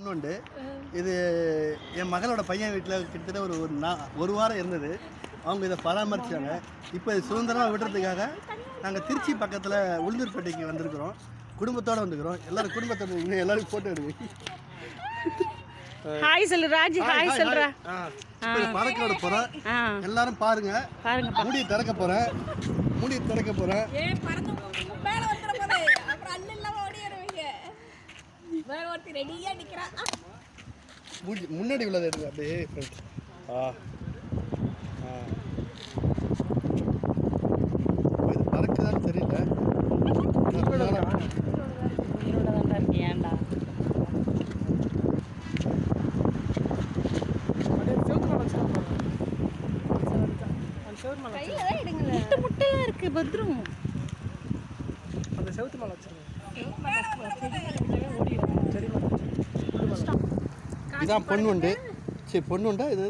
பொண்ணுண்டு இது என் மகளோட பையன் வீட்டில் கிட்டத்தட்ட ஒரு ஒரு நா ஒரு வாரம் இருந்தது. அவங்க இதை பராமரிச்சாங்க. இப்போ இது சுதந்திரமாக விடுறதுக்காக நாங்கள் திருச்சி பக்கத்தில் உளுந்தூர்பேட்டைக்கு வந்திருக்கிறோம். குடும்பத்தோடு வந்துக்கிறோம். எல்லாரும் குடும்பத்தோட இன்னும் எல்லாரும் ஃபோட்டோ எடுங்க. ஹாய் சொல்லு ராஜ். ஹாய் சொல்றா. பறக்க விட எல்லாரும் பாருங்க. பாருங்க மூடியை திறக்க போகிறேன் மூடியை திறக்க போகிறேன் வேற ஒருத்தி ரெடியா நிக்கிறா. ஆ, மூடி முன்னாடி உள்ளதை எடுங்க அப்படியே front. ஆ. ஆ. இது பறக்குதான்னு தெரியல. நான் உயிரோட தான் இருக்கேன் ஏன்டா கையில தான் எடுங்களேன். முட்டை இதான் பொண்ணு உண்டு இதான் பொண்ணுண்டு சரி பொண்ணு உண்டா இது?